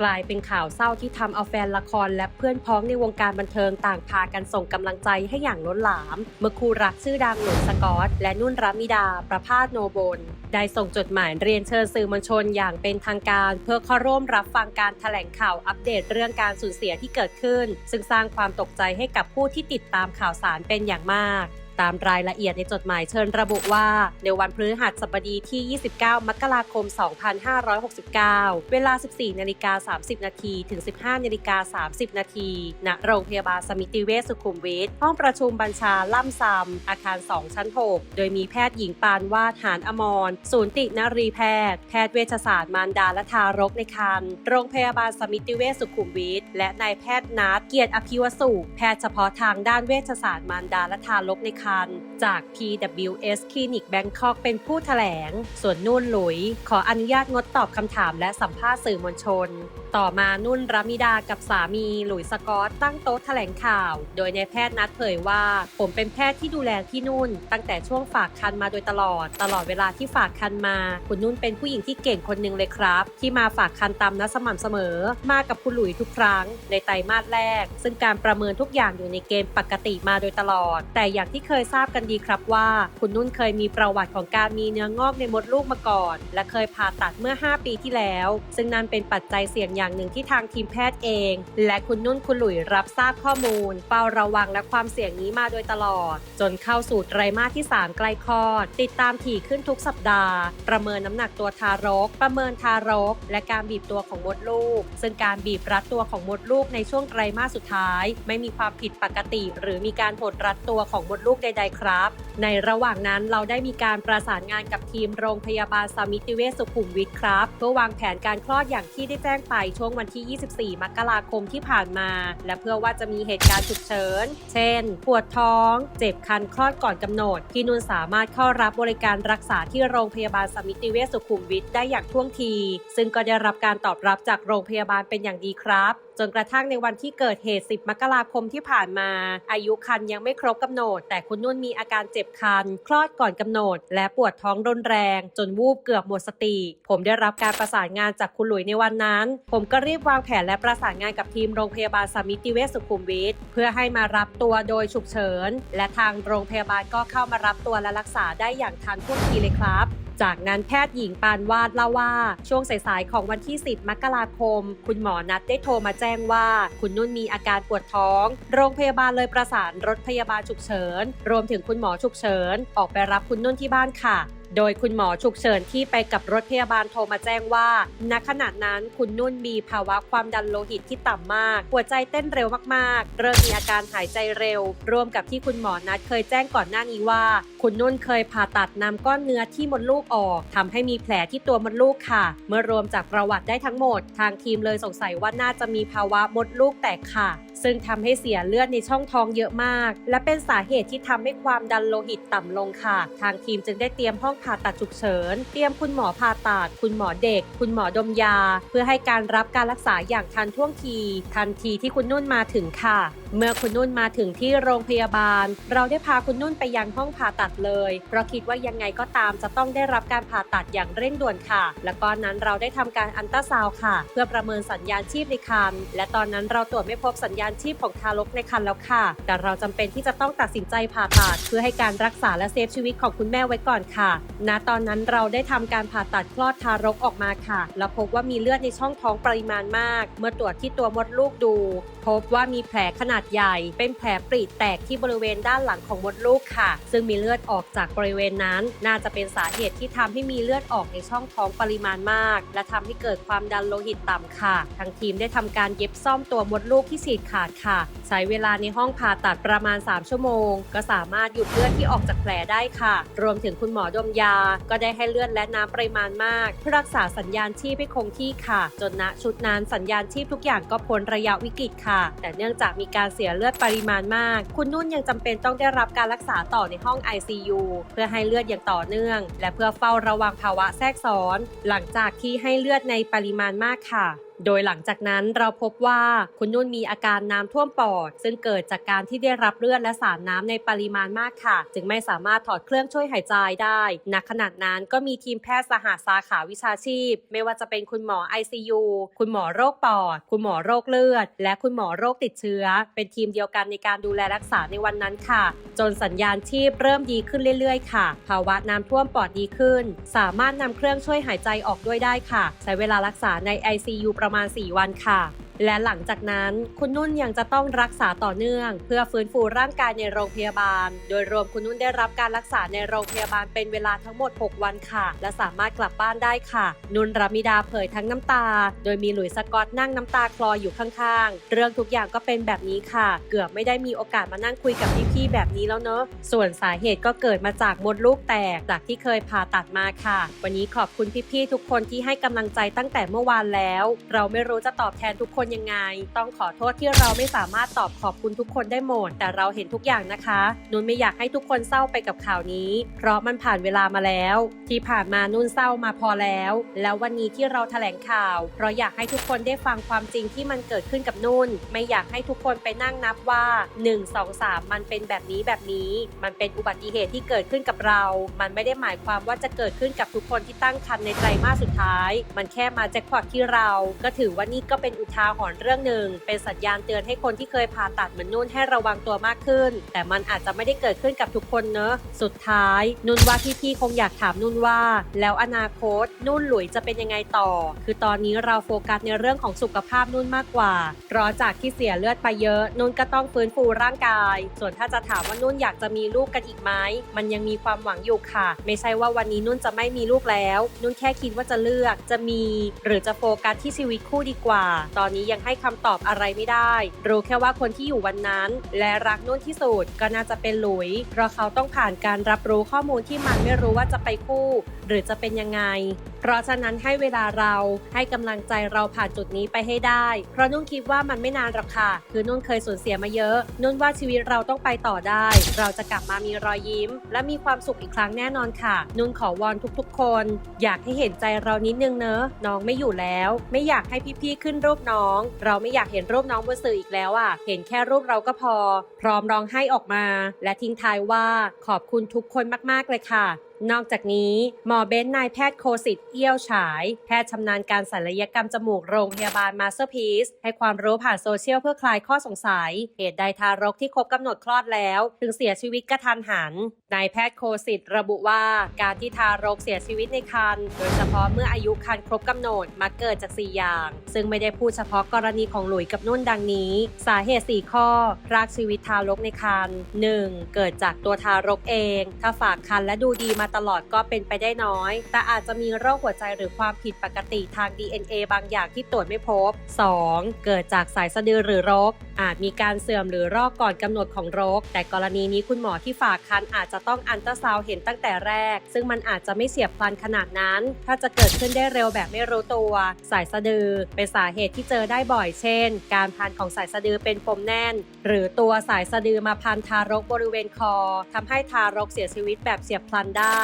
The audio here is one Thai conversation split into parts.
กลายเป็นข่าวเศร้าที่ทำเอาแฟนละครและเพื่อนพ้องในวงการบันเทิงต่างพากันส่งกำลังใจให้อย่างล้นหลาม เมื่อคู่รักชื่อดังหนุ่มสกอต และนุ่นรามิดา ประพาสโนบลได้ส่งจดหมายเรียนเชิญสื่อมวลชนอย่างเป็นทางการ เพื่อเข้าร่วมรับฟังการแถลงข่าวอัปเดตเรื่องการสูญเสียที่เกิดขึ้น ซึ่งสร้างความตกใจให้กับผู้ที่ติดตามข่าวสารเป็นอย่างมาก ตามรายละเอียดในจดหมายเชิญระบุว่า ในวันพฤหัสบดีที่ 29 มกราคม 2569 เวลา 14 นาฬิกา 30 นาทีถึง 15 นาฬิกา 30 นาทีณโรงพยาบาลสมิติเวชสุขุมวิทห้องประชุมบัญชาล่ำซำอาคาร 2 ชั้น 6 โดยมีแพทย์หญิงปานวาดหานอมร ศูนย์ตินรีแพทย์ แพทย์เวชศาสตร์มารดาและทารกในครรภ์โรงพยาบาลสมิติเวชสุขุมวิทและนายแพทย์นัดเกียรติอภิวสุแพทย์เฉพาะทางด้านเวชศาสตร์มารดาและทารกในครรภ์จาก PWS Clinic Bangkok เป็นผู้แถลง ส่วนนุ่นหลุย ขออนุญาตงดตอบคำถามและสัมภาษณ์สื่อมวลชน ต่อมานุ่นรามิดากับสามีหลุยสกอตตั้งโต๊ะแถลงข่าว โดยนายแพทย์นัดเผยว่า ผมเป็นแพทย์ที่ดูแลพี่นุ่น ตั้งแต่ช่วงฝากคันมาโดยตลอด ตลอดเวลาที่ฝากคันมา คุณนุ่นเป็นผู้หญิงที่เก่งคนหนึ่งเลยครับ ที่มาฝากคันตามนัดสม่ำเสมอ มากับคุณหลุยทุกครั้ง ในไตรมาสแรก ซึ่งการประเมินทุกอย่างอยู่ในเกณฑ์ปกติมาโดยตลอด แต่อย่างที่เคยยทราบกันดีครับว่า คุณนุ่นเคยมีประวัติของการมีเนื้องอกในมดลูกมาก่อน และเคยผ่าตัดเมื่อ 5 ปีที่แล้ว ซึ่งนั่นเป็นปัจจัยเสี่ยงอย่างหนึ่งที่ทางทีมแพทย์เอง และคุณนุ่นคุณหลุยรับทราบข้อมูลเฝ้าระวังและความเสี่ยงนี้มาโดยตลอด จนเข้าสู่ไตรมาสที่ 3 ใกล้คลอด ติดตามถี่ขึ้นทุกสัปดาห์ ประเมินน้ำหนักตัวทารก ประเมินทารก และการบีบตัวของมดลูก ซึ่งการบีบรัดตัวของมดลูกในช่วงไตรมาสสุดท้าย ไม่มีความผิดปกติ หรือมีการหดรัดตัวของมดลูกใดๆ ครับ ในระหว่างนั้นเราได้มีการประสานงานกับทีมโรงพยาบาลสมิติเวชสุขุมวิทครับเพื่อวางแผนการคลอดอย่างที่ได้แจ้งไปช่วงวันที่ 24 มกราคมที่ผ่านมา และเพื่อว่าจะมีเหตุการณ์ฉุกเฉิน เช่น ปวดท้อง เจ็บคันคลอดก่อนกำหนดพี่นุ่นสามารถเข้ารับบริการรักษาที่โรงพยาบาลสมิติเวชสุขุมวิทได้อย่างท่วงที ซึ่งก็ได้รับการตอบรับจากโรงพยาบาลเป็นอย่างดีครับ จนกระทั่งในวันที่เกิดเหตุ 10 มกราคมที่ผ่านมา อายุคันยังไม่ครบกำหนด แต่คุณนุ่นมีอาการเจ็บคัน คลอดก่อนกำหนด และปวดท้องรุนแรง จนวูบเกือบหมดสติ ผมได้รับการประสานงานจากคุณหลุยในวันนั้น ผมก็รีบวางแผนและประสานงานกับทีมโรงพยาบาลสมิติเวชสุขุมวิทเพื่อให้มารับตัวโดยฉุกเฉิน และทางโรงพยาบาลก็เข้ามารับตัวและรักษาได้อย่างทันท่วงทีเลยครับจากนั้นแพทย์หญิงปานวาดเล่าว่า ช่วงสายๆของวันที่ 10 มกราคม คุณหมอนัดได้โทรมาแจ้งว่า คุณนุ่นมีอาการปวดท้อง โรงพยาบาลเลยประสานรถพยาบาลฉุกเฉิน รวมถึงคุณหมอฉุกเฉิน ออกไปรับคุณนุ่นที่บ้านค่ะ โดยคุณหมอฉุกเฉินที่ไปกับรถพยาบาลโทรมาแจ้งว่าณขณะนั้นคุณนุ่นมีภาวะความดันโลหิตที่ต่ำมาก หัวใจเต้นเร็วมากๆ เริ่มมีอาการหายใจเร็วรวมกับที่คุณหมอนัดเคยแจ้งก่อนหน้านี้ว่า คุณนุ่นเคยผ่าตัดนำก้อนเนื้อที่มดลูกออกทำให้มีแผลที่ตัวมดลูกค่ะ เมื่อรวมจากประวัติได้ทั้งหมด ทางทีมเลยสงสัยว่าน่าจะมีภาวะมดลูกแตกค่ะ ซึ่งทำให้เสียเลือดในช่องท้องเยอะมาก และเป็นสาเหตุที่ทำให้ความดันโลหิตต่ำลงค่ะ ทางทีมจึงได้เตรียมห้องผ่าตัดฉุกเฉิน เตรียมคุณหมอผ่าตัดคุณหมอเด็ก คุณหมอดมยา เพื่อให้การรับการรักษาอย่างทันท่วงที ทันทีที่คุณนุ่นมาถึงค่ะเมื่อคุณนุ่นมาถึงที่โรงพยาบาล เราได้พาคุณนุ่นไปยังห้องผ่าตัดเลย เพราะคิดว่ายังไงก็ตามจะต้องได้รับการผ่าตัดอย่างเร่งด่วนค่ะ และก็นั้นเราได้ทำการอันตราซาวค่ะ เพื่อประเมินสัญญาณชีพในครรภ์และตอนนั้นเราตรวจไม่พบสัญญาณชีพของทารกในครรภ์แล้วค่ะ แต่เราจำเป็นที่จะต้องตัดสินใจผ่าตัด เพื่อให้การรักษาและเซฟชีวิตของคุณแม่ไว้ก่อนค่ะ ณ ตอนนั้นเราได้ทำการผ่าตัดคลอดทารกออกมาค่ะ แล้วพบว่ามีเลือดในช่องท้องปริมาณมาก เมื่อตรวจที่ตัวมดลูกดู พบว่ามีแผลขนาดใหญ่ เป็นแผลปริแตกที่บริเวณด้านหลังของมดลูกค่ะ ซึ่งมีเลือดออกจากบริเวณนั้น น่าจะเป็นสาเหตุที่ทำให้มีเลือดออกในช่องท้องปริมาณมาก และทำให้เกิดความดันโลหิตต่ำค่ะ ทางทีมได้ทำการเย็บซ่อมตัวมดลูกที่ฉีกขาดค่ะ ใช้เวลาในห้องผ่าตัดประมาณ 3 ชั่วโมง ก็สามารถหยุดเลือดที่ออกจากแผลได้ค่ะ รวมถึงคุณหมอดมยา ก็ได้ให้เลือดและน้ำปริมาณมาก เพื่อรักษาสัญญาณชีพให้คงที่ค่ะ จนณชุดนั้นสัญญาณชีพทุกอย่างก็พ้นระยะวิกฤตค่ะ แต่เนื่องจากมีการเสียเลือดปริมาณมาก คุณนุ่นยังจำเป็นต้องได้รับการรักษาต่อในห้อง ICU เพื่อให้เลือดอย่างต่อเนื่อง และเพื่อเฝ้าระวังภาวะแทรกซ้อน หลังจากที่ให้เลือดในปริมาณมากค่ะ โดยหลังจากนั้นเราพบว่าคุณนุ่นมีอาการน้ำท่วมปอด ซึ่งเกิดจากการที่ได้รับเลือดและสารน้ำในปริมาณมากค่ะ จึงไม่สามารถถอดเครื่องช่วยหายใจได้ณขณะนั้นก็มีทีมแพทย์สหสาขาวิชาชีพ ไม่ว่าจะเป็นคุณหมอ ICU คุณหมอโรคปอด คุณหมอโรคเลือด และคุณหมอโรคติดเชื้อ เป็นทีมเดียวกันในการดูแลรักษาในวันนั้นค่ะ จนสัญญาณชีพเริ่มดีขึ้นเรื่อยๆ ค่ะ ภาวะน้ำท่วมปอดดีขึ้น สามารถนำเครื่องช่วยหายใจออกด้วยได้ค่ะ ใช้เวลารักษาใน ICU ประประมาณ 4 วันค่ะ และหลังจากนั้นคุณนุ่นยังจะต้องรักษาต่อเนื่อง เพื่อฟื้นฟูร่างกายในโรงพยาบาล โดยรวมคุณนุ่นได้รับการรักษาในโรงพยาบาลเป็นเวลาทั้งหมด 6 วันค่ะ และสามารถกลับบ้านได้ค่ะ นุ่นรามิดาเผยทั้งน้ำตา โดยมีหลุยส์กอตนั่งน้ำตาคลออยู่ข้างๆ เรื่องทุกอย่างก็เป็นแบบนี้ค่ะ เกือบไม่ได้มีโอกาสมานั่งคุยกับพี่ๆแบบนี้แล้วเนอะส่วนสาเหตุก็เกิดมาจากมดลูกแตกจากที่เคยผ่าตัดมาค่ะ วันนี้ขอบคุณพี่ๆทุกคนที่ให้กำลังใจตั้งแต่เมื่อวานแล้ว เราไม่รู้จะตอบแทนทุกคนยังไง ต้องขอโทษที่เราไม่สามารถตอบขอบคุณทุกคนได้หมด แต่เราเห็นทุกอย่างนะคะ นุ่นไม่อยากให้ทุกคนเศร้าไปกับข่าวนี้ เพราะมันผ่านเวลามาแล้ว ที่ผ่านมานุ่นเศร้ามาพอแล้ว แล้ววันนี้ที่เราแถลงข่าว เพราะอยากให้ทุกคนได้ฟังความจริงที่มันเกิดขึ้นกับนุ่น ไม่อยากให้ทุกคนไปนั่งนับว่า 1 2 3 มันเป็นแบบนี้แบบนี้ มันเป็นอุบัติเหตุที่เกิดขึ้นกับเรา มันไม่ได้หมายความว่าจะเกิดขึ้นกับทุกคนที่ตั้งครรภ์ในไตรมาสสุดท้าย มันแค่มาแจ็คพอตที่เรา ก็ถือว่านี่ก็เป็นอุทาหรณ์เรื่องหนึ่ง เป็นสัญญาณเตือนให้คนที่เคยผ่าตัดเหมือนนุ่นให้ระวังตัวมากขึ้น แต่มันอาจจะไม่ได้เกิดขึ้นกับทุกคนเนอะสุดท้าย นุ่นว่าพี่ๆคงอยากถามนุ่นว่า แล้วอนาคต นุ่นหลุยจะเป็นยังไงต่อ คือตอนนี้เราโฟกัสในเรื่องของสุขภาพนุ่นมากกว่าเพราะจากที่เสียเลือดไปเยอะ นุ่นก็ต้องฟื้นฟูร่างกาย ส่วนถ้าจะถามว่านุ่นอยากจะมีลูกกันอีกไหมมันยังมีความหวังอยู่ค่ะ ไม่ใช่ว่าวันนี้นุ่นจะไม่มีลูกแล้ว นุ่นแค่คิดว่าจะเลือกจะมี หรือจะโฟกัสที่ชีวิตคู่ดีกว่า ตอนนี้ยังให้คำตอบอะไรไม่ได้ รู้แค่ว่าคนที่อยู่วันนั้น และรักนุ่นที่สุดก็น่าจะเป็นหลุย เพราะเขาต้องผ่านการรับรู้ข้อมูลที่มันไม่รู้ว่าจะไปคู่ หรือจะเป็นยังไง เพราะฉะนั้นให้เวลาเราให้กำลังใจเราผ่านจุดนี้ไปให้ได้ เพราะนุ่นคิดว่ามันไม่นานหรอกค่ะ คือนุ่นเคยสูญเสียมาเยอะ นุ่นว่าชีวิตเราต้องไปต่อได้ เราจะกลับมามีรอยยิ้ม และมีความสุขอีกครั้งแน่นอนค่ะ นุ่นขอวอนทุกๆ คน อยากให้เห็นใจเรานิดนึงเนอะน้องไม่อยู่แล้ว ไม่อยากให้พี่ๆขึ้นรูปน้อง เราไม่อยากเห็นรูปน้องบนสื่ออีกแล้วอะเห็นแค่รูปเราก็พอ พร้อมร้องไห้ออกมา และทิ้งท้ายว่าขอบคุณทุกคนมากๆเลยค่ะ นอกจากนี้หมอเบนนายแพทย์โคสิทธิ์เอี้ยวฉาย แพทย์ชำนาญการศัลยกรรมจมูกโรงพยาบาลมาสเตอร์พีซให้ความรู้ผ่านโซเชียลเพื่อคลายข้อสงสัย เหตุใดทารกที่ครบกำหนดคลอดแล้ว ถึงเสียชีวิตกระทันหันนายแพทย์โคสิทธิ์ระบุว่าการที่ทารกเสียชีวิตในครรภ์โดยเฉพาะเมื่ออายุครรภ์ครบกำหนดมาเกิดจาก 4 อย่าง ซึ่งไม่ได้พูดเฉพาะกรณีของหลุยกับนุ่นดังนี้ สาเหตุ 4 ข้อรากชีวิตทารกในครรภ์ 1. เกิดจากตัวทารกเอง ถ้าฝากครรภ์และดูดีมาตลอดก็เป็นไปได้น้อย แต่อาจจะมีโรคหัวใจหรือความผิดปกติทาง DNA บางอย่างที่ตรวจไม่พบ 2. เกิดจากสายสะดือหรือรก อาจมีการเสื่อมหรือรอกก่อนกำหนดของรกแต่กรณีนี้คุณหมอที่ฝากคันอาจจะต้องอันตราซาวเห็นตั้งแต่แรก ซึ่งมันอาจจะไม่เสียบพลันขนาดนั้น ถ้าจะเกิดขึ้นได้เร็วแบบไม่รู้ตัว สายสะดือ เป็นสาเหตุที่เจอได้บ่อยเช่น การพันของสายสะดือเป็นปมแน่น หรือตัวสายสะดือมาพันทารกบริเวณคอทำให้ทารกเสียชีวิตแบบเสียบพลันได้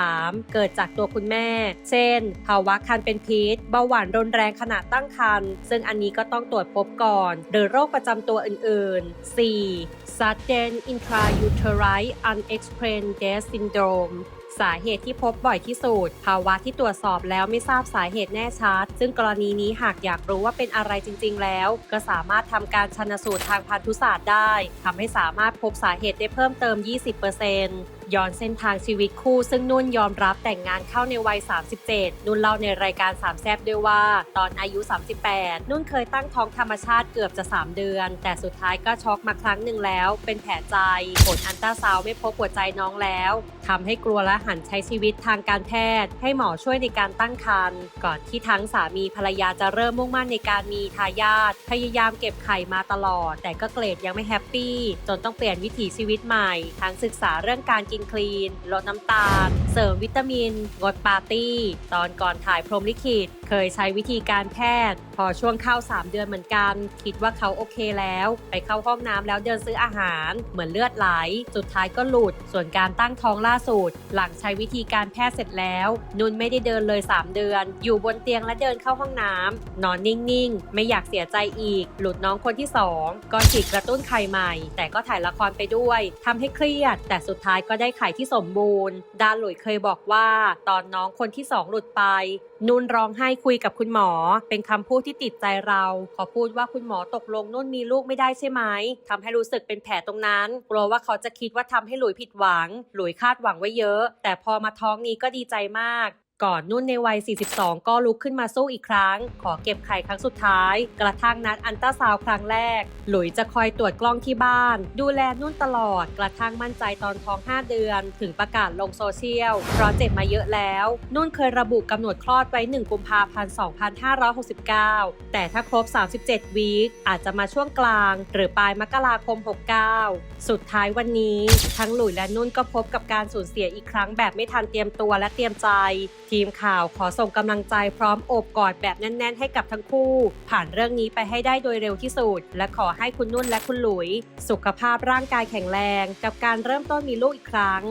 3. เกิดจากตัวคุณแม่ เช่น ภาวะคันเป็นพิษเบาหวานรุนแรงขณะตั้งครรภ์ซึ่งอันนี้ก็ต้องตรวจพบก่อน หรือโรคประจำตัวอื่นๆ 4. sudden intrauterine unexplained death syndrome สาเหตุที่พบบ่อยที่สุด ภาวะที่ตรวจสอบแล้วไม่ทราบสาเหตุแน่ชัด ซึ่งกรณีนี้หากอยากรู้ว่าเป็นอะไรจริง ๆ แล้ว ก็สามารถทำการชันสูตรทางพันธุศาสตร์ได้ทำให้สามารถพบสาเหตุได้เพิ่มเติม 20% ย้อนเส้นทางชีวิตคู่ ซึ่งนุ่นยอมรับแต่งงานเข้าในวัย 37 นุ่นเล่าในรายการสามแซบด้วยว่า ตอนอายุ 38 นุ่นเคยตั้งท้องธรรมชาติเกือบจะ 3 เดือน แต่สุดท้ายก็ช็อกมาครั้งหนึ่งแล้ว เป็นแผลใจ ผลอันตราซาวไม่พบหัวใจน้องแล้วทำให้กลัวและหันใช้ชีวิตทางการแพทย์ ให้หมอช่วยในการตั้งครรภ์ก่อนที่ทั้งสามีภรรยาจะเริ่มมุ่งมั่นในการมีทายาทพยายามเก็บไข่มาตลอด แต่ก็เกรดยังไม่แฮปปี้จนต้องเปลี่ยนวิถีชีวิตใหม่ทั้งศึกษาเรื่องการกินคลีนลดน้ำตาล เสริมวิตามินงดปาร์ตี้ ตอนก่อนถ่ายพรมลิขิต เคยใช้วิธีการแพทย์ พอช่วงเข้า 3 เดือนเหมือนกัน คิดว่าเขาโอเคแล้ว ไปเข้าห้องน้ำแล้วเดินซื้ออาหาร เหมือนเลือดไหล สุดท้ายก็หลุด ส่วนการตั้งท้องล่าสุด หลังใช้วิธีการแพทย์เสร็จแล้ว นุ่นไม่ได้เดินเลย 3 เดือน อยู่บนเตียงและเดินเข้าห้องน้ำนอนนิ่งๆ ไม่อยากเสียใจอีก หลุดน้องคนที่ 2 ก็ฉีดกระตุ้นไข่ใหม่ แต่ก็ถ่ายละครไปด้วยทำให้เครียด แต่สุดท้ายก็ได้ไข่ที่สมบูรณ์ดานหลุยเคยบอกว่า ตอนน้องคนที่สองหลุดไป นุ่นร้องไห้คุยกับคุณหมอ เป็นคำพูดที่ติดใจเรา ขอพูดว่าคุณหมอตกลงนุ่นมีลูกไม่ได้ใช่ไหมทำให้รู้สึกเป็นแผลตรงนั้น กลัวว่าเขาจะคิดว่าทำให้หลุยผิดหวัง หลุยคาดหวังไว้เยอะ แต่พอมาท้องนี้ก็ดีใจมาก ก่อนนุ่นในวัย 42 ก็ลุกขึ้นมาสู้อีกครั้ง ขอเก็บไข่ครั้งสุดท้าย กระทั่งนัดอันตราซาวครั้งแรก หลุยจะคอยตรวจกล้องที่บ้าน ดูแลนุ่นตลอด กระทั่งมั่นใจตอนท้อง 5 เดือน ถึงประกาศลงโซเชียล เพราะเจ็บมาเยอะแล้ว นุ่นเคยระบุกำหนดคลอดไว้ 1 กุมภาพันธ์ 2569 แต่ถ้าครบ 37 วีคอาจจะมาช่วงกลาง หรือปลายมกราคม 69 สุดท้ายวันนี้ ทั้งหลุยและนุ่นก็พบกับการสูญเสียอีกครั้งแบบไม่ทันเตรียมตัวและเตรียมใจทีมข่าวขอส่งกำลังใจพร้อมโอบกอดแบบแน่น ๆ ให้กับทั้งคู่ ผ่านเรื่องนี้ไปให้ได้โดยเร็วที่สุด และขอให้คุณนุ่นและคุณหลุย สุขภาพร่างกายแข็งแรง กับการเริ่มต้นมีลูกอีกครั้ง